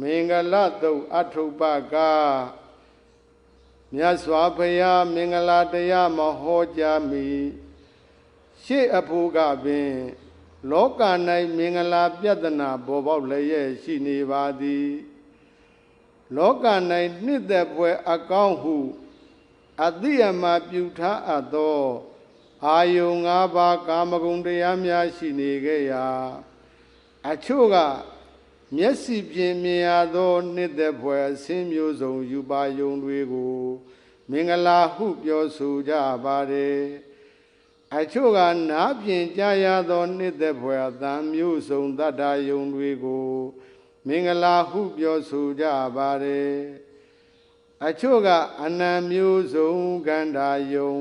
မင်္ဂလတုတ်အထုပ္ပကမြတ်စွာဘုရားမင်္ဂလာတရားမဟောကြားမီရှေ့အဖို့ကပင် လောက၌မင်္ဂလာပြဿနာပေါ်ပေါက်လျက်ရှိနေပါသည် လောက၌နှစ်သက်ပွဲအကောင်းဟုအတိအမပြုထားအပ်သောအာယုံ၅ပါးကာမဂုဏ်တရားများရှိနေခဲ့ရာ အချို့က မျက်စိဖြင့်မြင်ရသောနှစ်သက်ပွဲအစင်းမျိုးစုံယူပါယုံတွေကို မင်္ဂလာဟုပြောဆိုကြပါတယ်အချို့ကနားဖြင့်ကြားရသောနှစ်သက်ပွဲအသံမျိုးစုံတတ္တယုံတွေကို မင်္ဂလာဟုပြောဆိုကြပါတယ်အချို့ကအနံမျိုးစုံကန္တာယုံ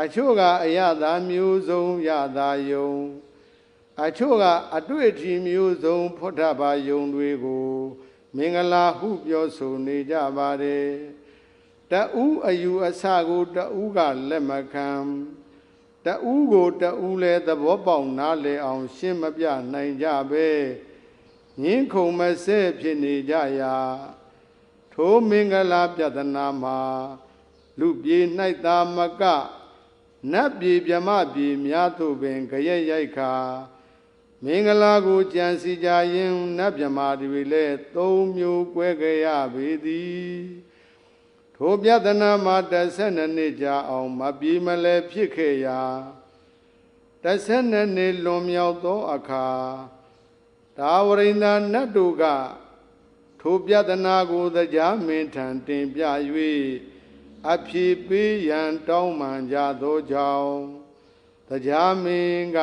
အချို့ကအယတာမျိုးစုံယတာယုံ အချို့ကအတွေ့အထိမျိုးစုံဖွတ်ထဘာယုံတွေကို မင်္ဂလာဟုပြောဆိုနေကြပါတယ်တဦးအယူအဆကိုတဦးကလက်မခံတဦးကိုတဦးလည်းသဘောပေါက်နားလည်အောင် ရှင်းမပြနိုင်ကြပဲငင်းခုံမဆဲဖြစ်နေကြရာထိုမင်္ဂလာပြဒနာမှာလူပြေ၌သာမကနတ်ပြေမြမပြေများသို့ပင်ကြရဲ့ရိုက်ခါ မင်္ဂလာကိုကြံစီကြရင်နတ်မြမတွေလည်းသုံးမျိုး꿰ကြရပေသည်ထိုပြဒနာမှာ12နှစ်ကြာအောင်မပြေမလဲဖြစ်ခဲ့ရာ12နှစ်လွန်မြောက်သောအခါဒါဝရိန္ဒနတ်တို့ကထိုပြဒနာကိုတရားမင်းထံတင်ပြ၍အဖြေပေးရန်တောင်းပန်ကြသောကြောင့်တရားမင်းက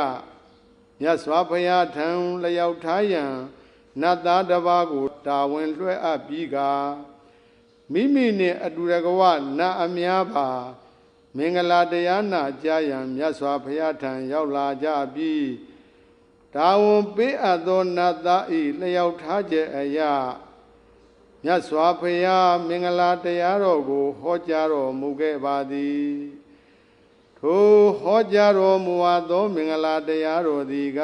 မြတ်စွာဘုရားထံလျောက်ထားရန်နတ်သားတစ်ပါးကိုတာဝန်လွှဲအပ်ပြီးကမိမိနှင့်အတူတကဝနတ်အများပါမင်္ဂလာတရားနာကြားရန်မြတ်စွာဘုရားထံရောက်လာကြပြီးတာဝန်ပေးအပ်သောနတ်သားဤလျောက်ထားခြင်းအရာမြတ်စွာဘုရားမင်္ဂလာတရားတော်ကိုဟောကြားတော်မူခဲ့ပါသည် ထိုဟောကြားတော်မူအပ်သောမင်္ဂလာတရားတော်သည်က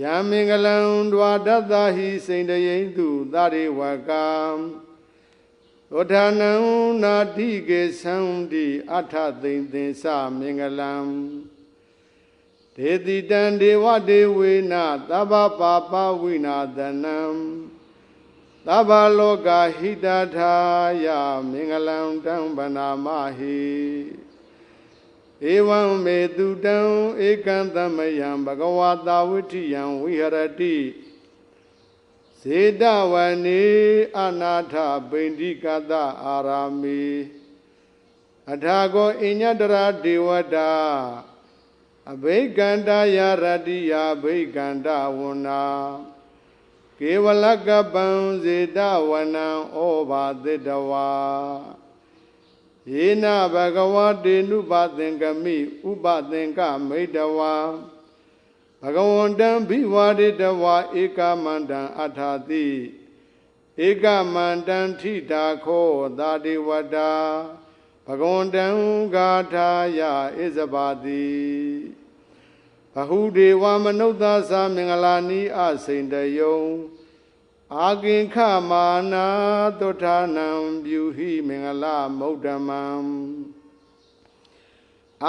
ယံမင်္ဂလံဒွါဒတ္တဟိစိန်တယိတုသရိဝကံသောဌာနံနာတိကေသံတိအထသိမ့်သင်္စမင်္ဂလံဒေတိတံဒေဝဒေဝေနသဗ္ဗပါပဝိနာသနံ သဗ္ဗလောကဟိတထာယမင်္ဂလံတံဗနာမဟိဧဝံမေတုတံဧကံသမယံဘဂဝတာဝိထိယံဝိဟရတိဇေတဝနေအနာထပိန္ဒီကတအာရာမိအထာကောအညတရာဒေဝတာအဘိကန္တယာရတိယဘိကန္တဝနာ ကေဝလကပံဇေတဝနံဩဘာသတ္တဝါယေနဘဂဝတေနုပသင်္ကမိဥပသင်္ကမိတဝါဘဂဝန္တံဘိဝါရိတဝါဧကမန္တံအထာတိဧကမန္တံထိတာခောသာတိဝတ္တာဘဂဝန္တံဂါထာယဣဇဘာတိ ဘဟုဒေဝမနုဿသသမင်္ဂလာနိအစိန်တယုံအာကိခမာနာတုထာနံပြုဟိမင်္ဂလာမௌဓမံ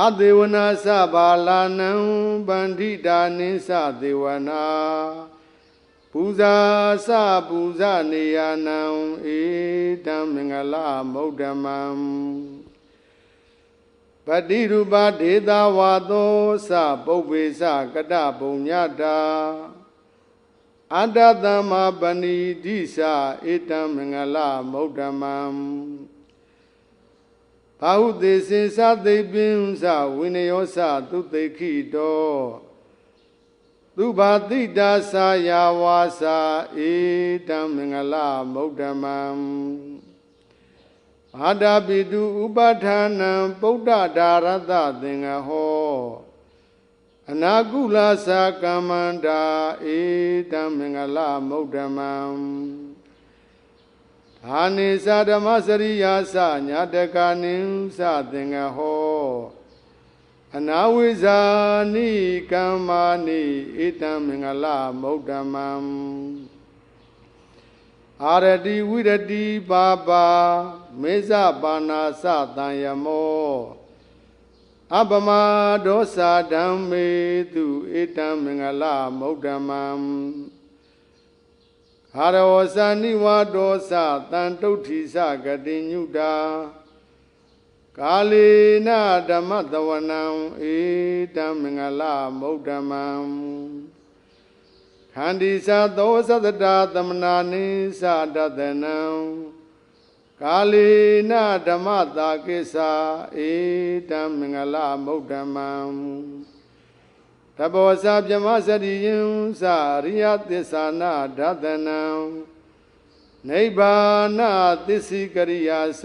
အသေဝနာသဘာလာနံဗန္ဓိတာနိသသေဝနာပူဇာသပူဇနေယနံဧတံမင်္ဂလာမௌဓမံ ပတိရူပဒေတာဝါသောသပုပ္ပေသကတပုံညတာအတ္တသမ္မာပဏိဒိသဧတံမင်္ဂလမௌဓမံဘာဟုသေစင်သသိပင်သဝိနယောသသုသိခိတောသူဘာတိတာသာယာဝါစာဧတံမင်္ဂလမௌဓမံ အာတာပိတုဥပဋ္ဌာနံပုဒ္ဒဒါရတသင်္ဃဟောအနာကုလသာကမ္မန္တာဧတံမင်္ဂလမௌဓမံအာနိသဓမ္မစရိယာသညာတကာနိသသင်္ဃဟောအနာဝိဇာနိကမ္မာနိဣတံမင်္ဂလမௌဒ္ဓမံအာရတိဝိရတိပါပါ မေဇပါဏာစတံယမောအပမဒောစာဓမ္မေတုဣတံမင်္ဂလမௌဒ္ဓမံအာရဝဇာနိဝါဒောစတံတုဋ္ဌိစဂတိညုတာကာလေနဓမ္မတဝနံဧတံမင်္ဂလမௌဒ္ဓမံခန္ဒီသသောသတ္တတာသမနာနိသဒတနံ ကာလေနဓမ္မတာကိစ္ဆာဧတံမင်္ဂလမௌဒ္ဓမံတဘောဇာပြမစရိယံသရိယသစ္စာနာဒသနံနိဗ္ဗာနသစ္စိကရိယာစ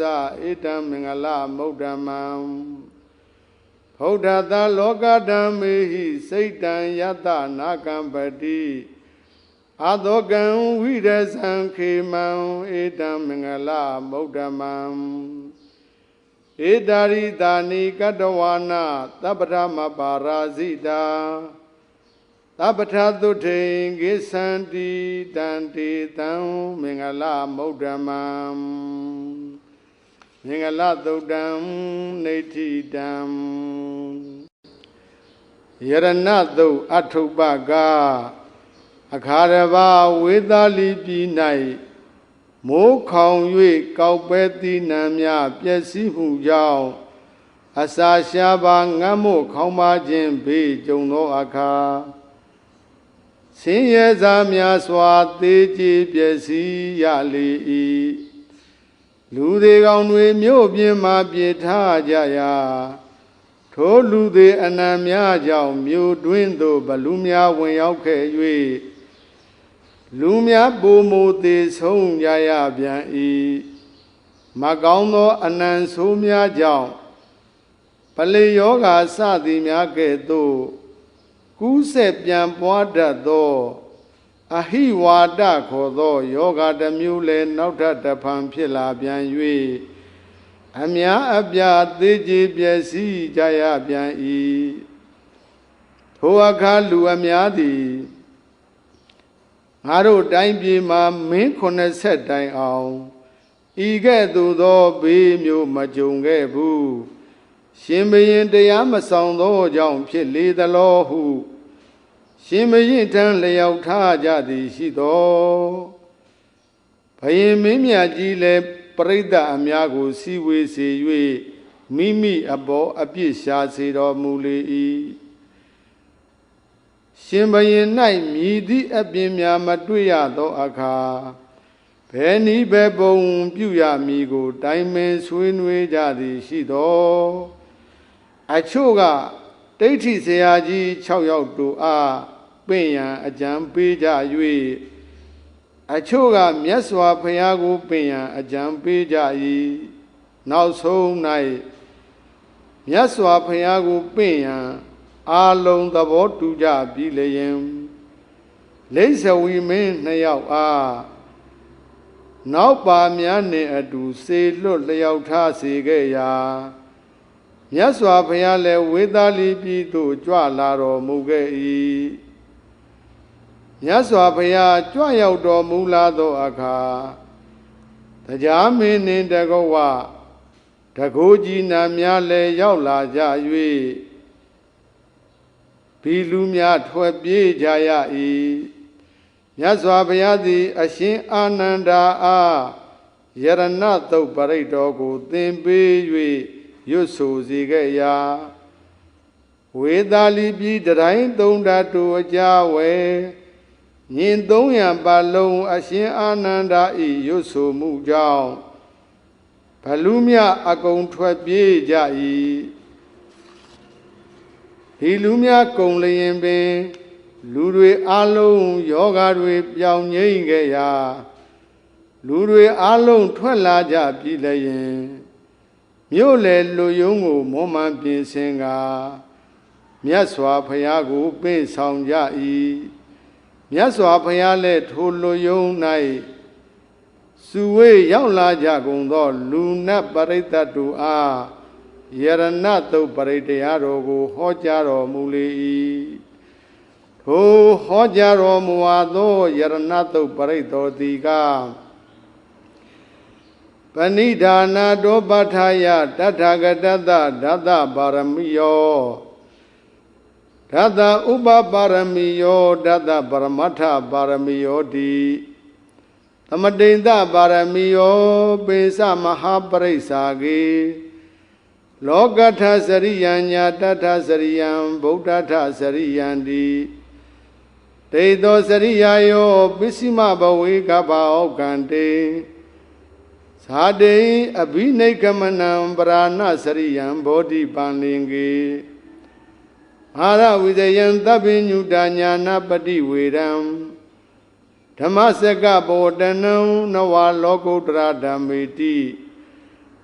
ဧတံမင်္ဂလမௌဒ္ဓမံဘုဒ္ဓသာလောကဓမ္မေဟိစိတ်တံယတနာကံပတိ အာသောကံဝိရဇံခေမံဧတံမင်္ဂလမௌဒ္ဓမံဧတာရိတာနိကတဝါနာသဗ္ဗဓမ္မပါရာဇိတာသဗ္ဗထသုထေကိသန္တိတံတေတံမင်္ဂလမௌဒ္ဓမံမင်္ဂလသုတ်တံနေဋ္ဌိတံယရဏသုတ်အထုပ္ပက အခါရဘာဝေသာလီပြည်၌မိုးခေါင်၍ကောက်ပဲသီးနှံများပျက်စီးမှုကြောင့်အစာရှားပါငတ်မို့ခေါင်းပါခြင်းဘေးကြုံသောအခါဆင်းရဲစားများစွာသေးကြည်ပျက်စီးရလေ၏လူတွေကောင်တွေမြို့ပြင်မှပြေထားကြရာထိုလူတွေအနံများကြောင့်မြို့တွင်းသို့ဘလူများဝင်ရောက်ခဲ့၍ လူများပုံမူသေးဆုံးကြရပြန်၏မကောင်းသောအနံဆိုးများကြောင့်ပလေယောဂါစသည်များကဲ့သို့ကူးဆက်ပြန်ပွားတတ်သောအဟိဝါဒခေါ်သောယောဂတစ်မျိုးလည်းနောက်ထပ်တစ်ဖန်ဖြစ်လာပြန်၍အများအပြားသေးကြည်ပျက်စီးကြရပြန်၏ထိုအခါလူအများသည် ငါတို့တိုင်းပြည်မှာမင်း80တိုင်အောင်ဤကဲ့သို့သောဘေးမျိုးမကြုံခဲ့ဘူးရှင်ဘရင်တရားမဆောင်သောကြောင့်ဖြစ်လေသလောဟု ရှင်မရင်ထံလျောက်ထားကြသည်ရှိသောဘယင်မင်းမြတ်ကြီးလည်းပရိသတ်အများကိုစီဝေစေ၍မိမိအပေါ်အပြစ်ရှာစေတော်မူလေ၏ ရှင်ဘယင်၌မြည်သည့်အပြင်းများမတွေ့ရသောအခါဘယ်နည်းပဲပုံပြုရမည်ကို တိုင်ပင်ဆွေးနွေးကြသည်ရှိသောအချို့ကဒိဋ္ဌိဆရာကြီး6ယောက်တို့အားပင့်ရန်အကြံပေးကြ၍အချို့ကမြတ်စွာဘုရားကိုပင့်ရန်အကြံပေးကြ၏နောက်ဆုံး၌မြတ်စွာဘုရားကိုပင့်ရန် အာလုံးသဘောတူကြပြီလျင်လိစ္ဆဝီမင်းနှစ်ယောက်အားနောက်ပါများနှင့်အတူစေလွတ်လျောက်ထားစေခဲ့ရာမြတ်စွာဘုရားလည်းဝေသာလီပြည်သို့ကြွလာတော်မူခဲ့၏မြတ်စွာဘုရားကြွရောက်တော်မူလာသောအခါတရားမင်းနှင့်တကောဝတကိုးကြီးနာများလည်းရောက်လာကြ၍ ဘီလူများထွက်ပြေးကြရ၏မြတ်စွာဘုရားသည် အရှင်အာနန္ဒာအားယရဏတုတ်ပရိတ်တော်ကို သင်ပေး၍ရွတ်ဆိုစေခဲ့ရာဝေသာလီပြည်တိုင်းသုံးဓာတူအကြဝဲညင်300ပါလုံးအရှင်အာနန္ဒာဤရွတ်ဆိုမှုကြောင့်ဘလူမြအကုန်ထွက်ပြေးကြ၏ ဒီလူများကုံလျင်ပင် လူတွေအလုံးယောဂါတွေပြောင်းငိမ့်ခဲ့ရာလူတွေအလုံးထွက်လာကြပြီလျင်မြို့လေလူယုံကိုမောမှန်ပြင်ဆင်ကမြတ်စွာဘုရားကိုပင့်ဆောင်ကြ၏မြတ်စွာဘုရားလည်းထိုလူယုံ၌စုဝေးရောက်လာကြကုန်သော လူနတ်ပရိသတ်တို့အား ယရဏတုတ်ပရိတ္တရားတော်ကို ဟောကြားတော်မူလေ၏ထိုဟောကြားတော်မူအပ်သောယရဏတုတ်ပရိတ္တောတိကပဏိဒါနာတောပဋ္ဌာယတထာဂတတဓတ္တပါရမီယောဓတ္တဥပပါရမီယောဓတ္တပရမတ္ထပါရမီယောတိသမတိန်တပါရမီယောပိသမဟာပရိစ္ဆာကေ လောကထစရိယံညာတထစရိယံဗုဒ္ဓထစရိယံတိတေသောစရိယာယောပစ္စည်းမဘဝေကပ္ပဩကံတေဇာတိအဘိနိကမနံပရာဏစရိယံဘောဓိပန္လင်ကေအာရဝိဇယံသဗ္ဗညုတညာနာပတိဝေရံဓမ္မစကဘောတနံနဝလောကုတ္တရာဓမ္မေတိ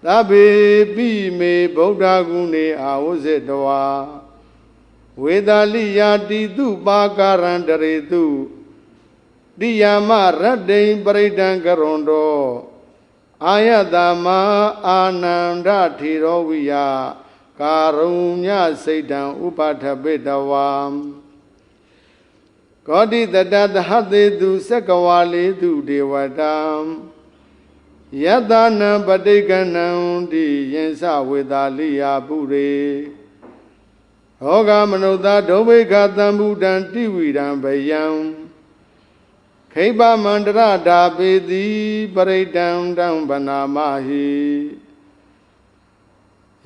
သဗ္ဗေပိမေဗုဒ္ဓဂုဏေအာဝဇ္ဇတဝါဝေဒာလိယာတိတုပါကာရံတရေတုတိယာမရတ္တိံပရိဒံကရွန်တောအာယတမအာနန္ဒထေရောဝိယကာရုညစိတ်တံဥပထပိတဝါကောတိတတသဟသေတုသက္ကဝါလေတုဒေဝတံ ယတနံပဋိကဏံတိယင်္စဝေတာလိယာပုရေဟောဂမနုဿဒုဗိခသံဗုဒံတိဝိရံဗယံခိဗ္ဗမန္တရဓာပေတိပရိတံတံဗနာမဟိ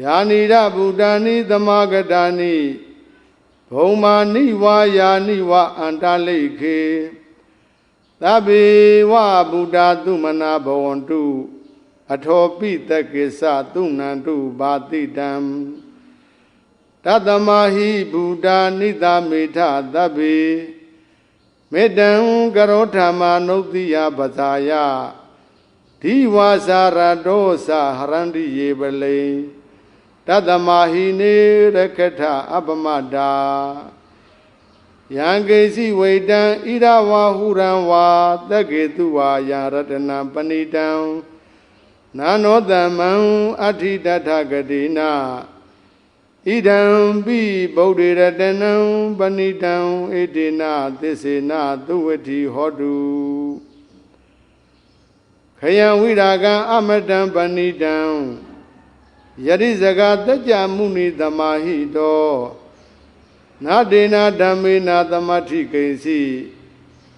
ယာနိရဗုဒ္ဓာနိသမဂတာနိဘုံမာနိဝါယာနိဝအန္တလိခေ သဗ္ဗေဝဗုဒ္ဓသုမနာဘဝန္တုအထောပိတကိစ္စသုဏန္တုဘာတိတံတတမဟိဗုဒ္ဓနိတမေထသဗ္ဗေမေတ္တံကရောဓမ္မာနုတိယပဇာယဒီဝါစာရတောသဟရန္တိယေပလိတတမဟိနေရကထအပမတာ ယံကေစီဝေတံဣရဝါဟုရံဝါတက္ကေတုဝါယာရတနာပဏိတံနာနောတမံအဋ္ဌိတထဂတိနာဣဒံပိဗုဒ္ဓေရတနံပဏိတံဣတိနာသစ္စေနာသုဝတိဟောတုခယံဝိရာကံအမတံပဏိတံယရိဇဂတကြမုနိသမာဟိတော နာဒေနာဓမ္မေနာသမထိကိစီ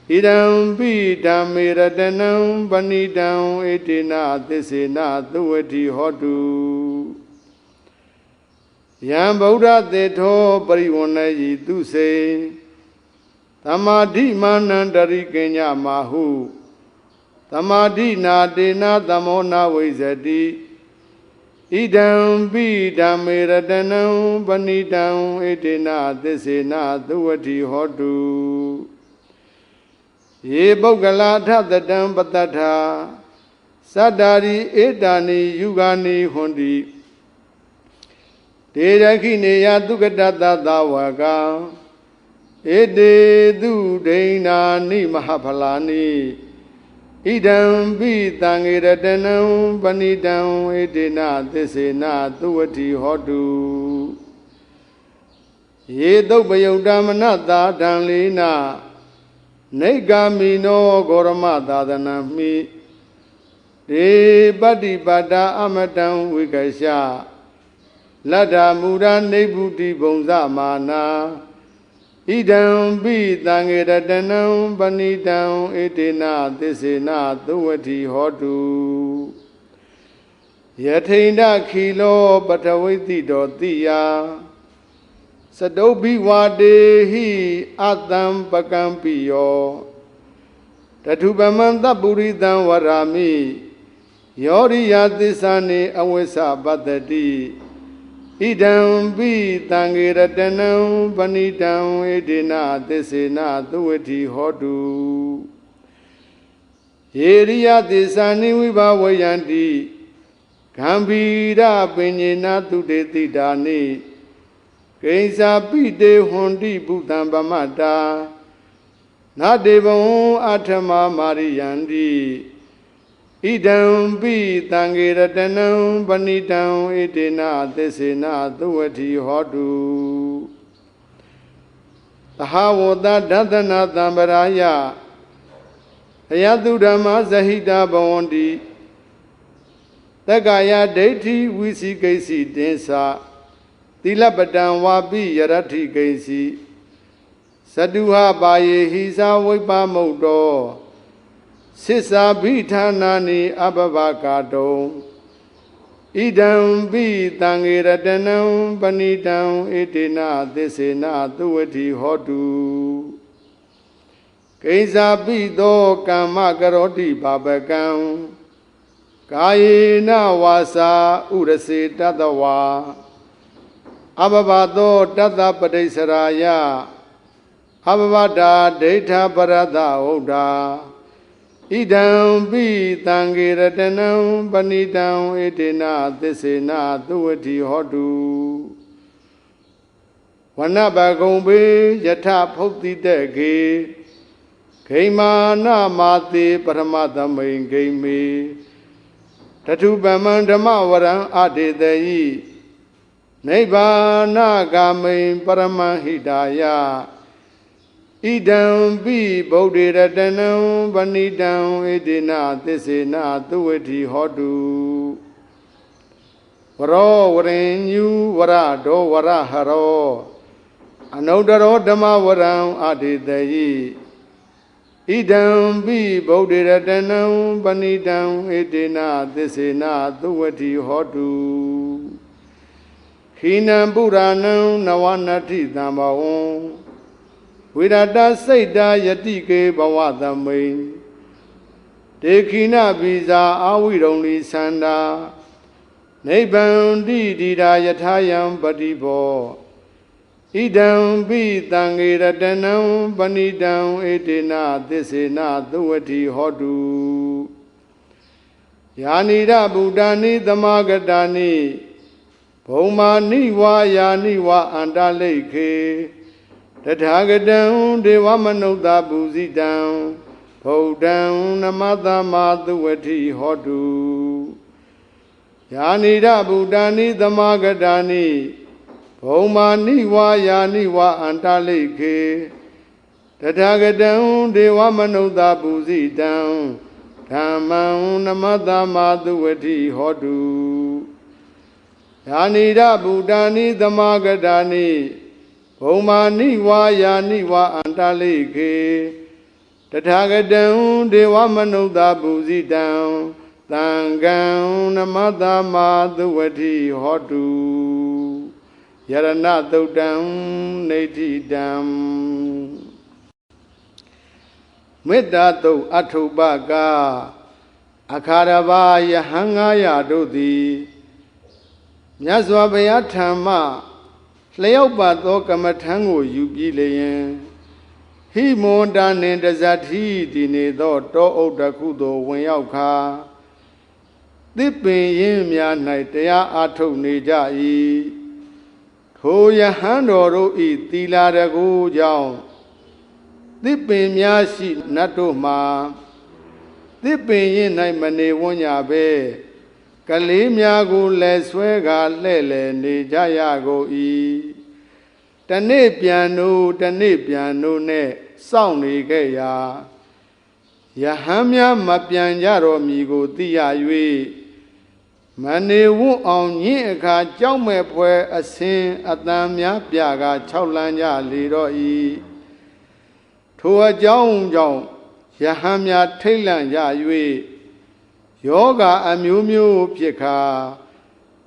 ဣဒံပိဓမ္မေရတနံပဏိတံဣတိနာသစ္စေနာသုဝတိဟောတုယံဗုဒ္ဓသေထောပရိဝဏ္ဏယိသူစေသမာဓိမာနန္တရိကညမာဟုသမာဓိနာတေနာသမောနာဝိဇတိ ဣဒံပိဓမ္မေရတနံပဏိတံဣတိနာသစ္စေနာသုဝတိဟောတုယေပုဂ္ဂလာထသတံပတ္တထာသတ္တာရိဧတာနိယုဂာနိဟွန်တိတေရခိနေယသုကတတသဝကံဧတေသူဒိဏာနိမဟဖလာနိ ဣဒံပိတံငေရတနံပဏိတံဣတိနသစ္စေနသုဝတိဟောတုယေတုပယုတ်တမနတာတံလေးနာနေဂာမိနောဂောရမသာသနံမိဒေပတ္တိပတ္တာအမတံဝိကရှလတ္တမူရာနေဗုတိဘုံဇမာနာ ဣဒံပိတံငေရတနံပဏိတံဣတိနာသစ္စေနာသုဝတိဟောတုယထိန်ဒခီလောပထဝိတိတောတိယစတုဘိဝါတေဟိအတံပကံပိယောတထုပမံတပုရိတံဝရာမိယောရိယသစ္စာနေအဝိသပတ္တိ ဣဒံပိတံငေရတနံပဏိတံဣတိနာသစ္စေနာသုဝတိဟောတုယေရိယသစ္စာနိဝိဘဝယန္တိဂံဗီရပင်ညေနာတုတေတိတာနိကိဉ္စာပိတေဟွန်တိဘုတံဗမတာနာတေဘဝံအထမမာရိယန္တိ ဣဣဒံပိတံဂေရတနံပဏိတံဣတေနသစ္စေနသုဝတိဟောတုသဟဝတဒသနာတံပရာယအယတုဓမ္မဇဟိတဘဝန္တိတက္ကာယဒိဋ္ဌိဝိသိကိစီတင်္စသီလပတံဝါပိယရတ္ထိကိစီသတုဟပါယေဟိသာဝိပ္ပမုတ်တော သစ္စာဘိဌာနာနိအပဘကာတုံဣဒံပိတံငေရတနံပဏိတံဣတေနသစ္စေနသုဝတိဟောတုကိစ္စာပိသောကမ္မကရောတိပါပကံကာယေနဝါစာဥရစေတတဝါအဘဘသောတတပတိစ္ဆရာယအဘဘတာဒိဋ္ဌပရတဟုတ်တာ ဣဒံပိတံဂေရတနံပဏိတံဣတေနသစ္စေနသုဝတိဟောတုဝနဘဂုံဘေယထဖုတ်တိတက်ကေဂိမာနမာတိပရမသမိန်ဂိမေတထုပမံဓမ္မဝရံအတေတယိနိဗ္ဗာနဂာမိန်ပရမဟိတာယ ဣဒံပိဗုဒ္ဓေရတနံပဏိတံဣတိနသစ္စေနသုဝတိဟောတုဝရောဝရင်ညူဝရဒောဝရဟရောအနုတ္တရောဓမ္မဝရံအတေတယိဣဒံပိဗုဒ္ဓေရတနံပဏိတံဣတိနသစ္စေနသုဝတိဟောတုခိနံပုရာဏံနဝနတ္ထိတံဘဝံ ဝိရတစိတ်တာယတိကေဘဝသမိန်ဒေခိနဗီဇာအာဝိရုံလီသန္တာနိဗ္ဗံတိတိတာယထာယံပတိဘောဣဒံပိတံငေရတနံပဏိတံဣတေနသစ္စေနသုဝတိဟောတုယာနိရဗုဒ္ဓာနိသမာဂတာနိဘုံမာနိဝါယာနိဝါအန္တလိခေ တထာဂတံဒေဝမနုဿပူဇိတံဗုဒ္ဓံနမတမသုဝတိဟောတုယာနိရဗုဒ္ဓာနိသမာဂတာနိဘုံမာနိဝါယာနိဝါအန္တလိခေတထာဂတံဒေဝမနုဿပူဇိတံဓမ္မံနမတမသုဝတိဟောတုယာနိရဗုဒ္ဓာနိသမာဂတာနိ ဘုံမာနိဝါယာနိဝါအန္တလိခေတထာဂတံဒေဝမနုဿပူဇိတံသံဃံနမတမသုဝတိဟောတုယရဏသုတ်တံနေတိတံမေတ္တာတုတ်အထုပကအခါရဘာယဟံငါရတို့သည်မြတ်စွာဘုရားထံမှ လျောက်ပါသောကမ္မထံကိုယူပြီးလျင်ဟိမွန်တာနှင့်တဇတိတည်နေသောတောအုပ်တစ်ခုသို့ဝင်ရောက်ခါသစ်ပင်ရင်းများ၌တရားအားထုတ်နေကြ၏ထိုယဟန်တော်တို့ဤသီလာတကူကြောင့်သစ်ပင်များရှိနတ်တို့မှာသစ်ပင်ရင်၌မနေဝန်းကြပဲ ကလေးများကိုလည်းဆွဲကာလှဲ့လေနေကြရကုန်၏တနေ့ပြန်တို့တနေ့ပြန်တို့နဲ့စောင့်နေခဲ့ရာယဟန်များမပြန်ကြတော့မီကိုသိရ၍မနေဝွအောင်ညင်းအခါကြောက်မဲ့ဖွဲအစင်အတန်များပြက၆လန်းကြလေတော့၏ထိုအကြောင်းကြောင့်ယဟန်များထိတ်လန့်ကြ၍ ယောဂအမျိုးမျိုးဖြစ်ခါ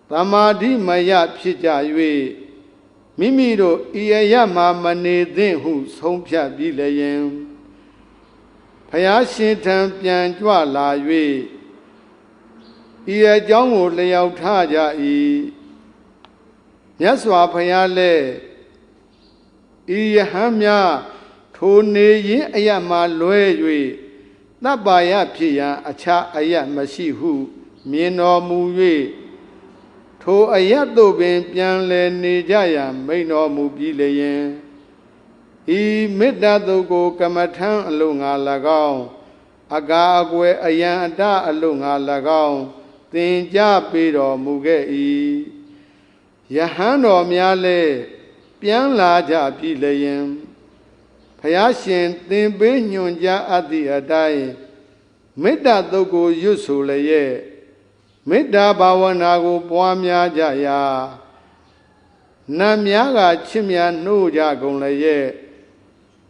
သမာဓိမယဖြစ်ကြ၍မိမိတို့ဤအရမှာမနေသင့်ဟုဆုံးဖြတ်ပြီးလျင်ဖယားရှင်ထံပြန်ကြွလာ၍ဤအကြောင်းကိုလျောက်ထားကြ၏မြတ်စွာဘုရားလည်းဤယဟန်များထိုနေရင်အရမှာလွဲ၍ တပ်ပါယဖြစ်ရန်အခြားအယမရှိဟု မြင်တော်မူ၍ထိုအယသို့ပင် ပြန်လည်နေကြရန်မိန်တော်မူပြီးလျင်ဤမေတ္တာတုတ်ကို ကမ္မထံအလို့ငါ၎င်းအကာအကွယ်အယံအတအလုံးငါ၎င်းသင်ကြပေတော်မူခဲ့၏ယဟန်တော်များလည်းပြန်လာကြပြီလျင် ဖယားရှင်သင်ပေးညွန်ကြားအပ်သည့်အတိုင်းမေတ္တာတုတ်ကိုရွတ်ဆိုလျက်မေတ္တာဘာဝနာကိုပွားများကြရာနတ်များကချစ်မြတ်နှိုးကြကုန်လျက်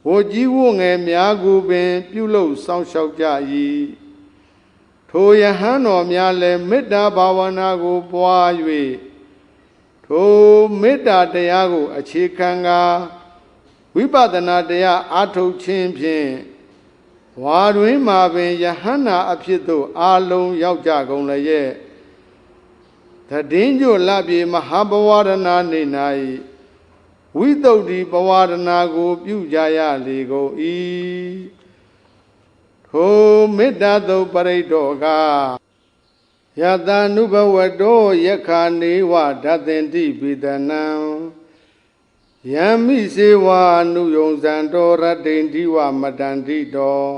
ဝကြီးဝငယ်များကိုပင် ပြုလုပ်စောင့်ရှောက်ကြ၏ထိုယဟန်တော်များလည်းမေတ္တာဘာဝနာကိုပွား၍ထိုမေတ္တာတရားကို အခြေခံကာ ဝိပဿနာတရားအားထုတ်ခြင်းဖြင့်ဝါတွင်မှာပင်ယဟန္တာအဖြစ်သို့အာလုံးရောက်ကြကုန်လျက်တည်င်းကျွလပြေမဟာဘဝရဏနေ၌ဝိတုဒ္ဓိဘဝရဏကို ပြုကြရလေကုန်၏ထိုမေတ္တာသုတ်ပရိတ်တော်ကယတ ानु ဘဝတောယက္ခာနေဝဓတ္တင်တိပိတနံ ယံမိစေဝအနုယုံဇံတော်ရတ္တိန်ဒီဝမတန္တိတော်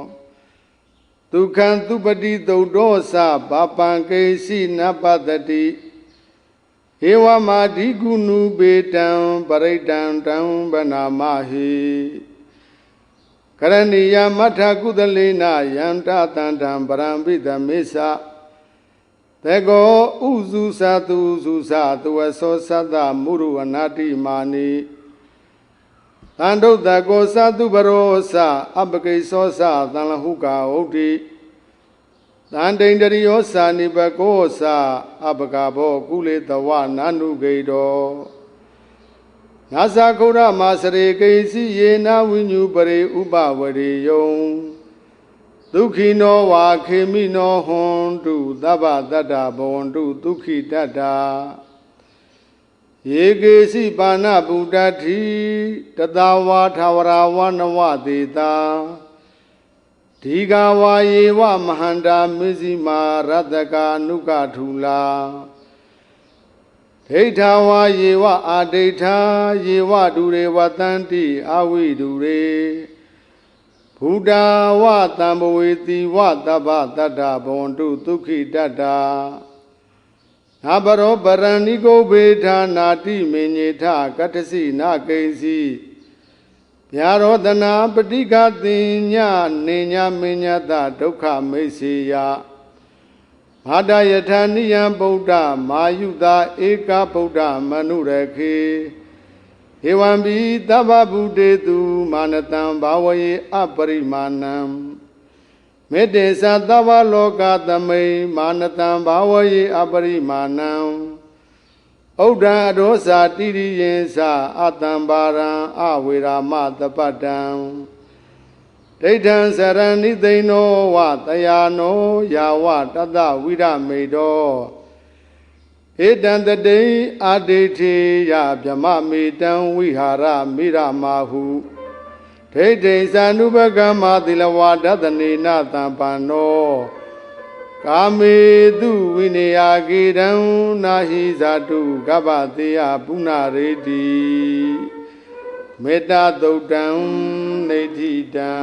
ဒုက္ခံသူပတိသုတ်တော်သဘာပံကေစီနပတတိဧဝမာဓိကုဏုပေတံပရိတံတံဗနာမဟိကရဏီယမထကုသလေနယန္တတန္တံပရံပိသမေသတေကောဥစုသတုစုသသူဝသောသတ္တမုရုအနာတိမာနိ တန္တုတကောသတုပရောသအပကိသောသသံလဟုကာဟုတ်တိတန်တိန်တရိယောစာနိပကောစာအပကဘောကုလေတဝနာနုဂိတောနာသခုရမစရေကိစီယေနဝိညုပရိဥပဝရိယုံဒုက္ခိနောဝါခေမိနောဟွန်တုသဗ္ဗတတ္တဘဝန္တုဒုက္ခိတတ္တာ ယေကေစီပါဏဗုဒ္ဓတိတတဝါထာဝရဝနဝတေတာဒီဃဝါယေဝမဟန္တာမစ္စည်းမာရတကာနုကထူလာဒိဋ္ဌာဝါယေဝအာဒိဋ္ဌာယေဝဒုရေဝတန္တိအဝိဒုရေဘုဒ္ဓဝတံဘဝေတိဝတပ္ပတတ္တဘဝန္တုဒုက္ခိတတ္တာ နာဘရောပရဏိကိုဘေထာနာတိမေညေထကတ္တစီနာကိစီဗျာရောတနာပဋိကတင်ညနေညမညတဒုက္ခမိတ်စေယဘာဒယထာနိယံဗုဒ္ဓမာယုတာဧကဗုဒ္ဓမနုရခေဧဝံပိသဗ္ဗဗုတေတုမာနတံဘာဝယေအပရိမာဏံ မေတ္တေသသဗ္ဗလောကသမိမာနတံဘာဝယေအပရိမာဏံဥဒ္ဒံအရောစာတိရိယေသအတံပါရံအဝေရာမတပတ္တံဒိဋ္ဌံစရဏိသိဏောဝတယာနောယာဝတတဝိရမေတောဧတံတတိအာဒိဋ္ဌိယဗြမမေတံဝိဟာရမိရမာဟု ဒိဋ္ဌိသ ानु ဘကမသီလဝါဒတနေနတံပန္နောကာမေတုဝိနေယကေတံနာဟိဇာတုကပ္ပတေယပုဏ္ဏရေတိမေတ္တာသုတ်တံနေတိတံ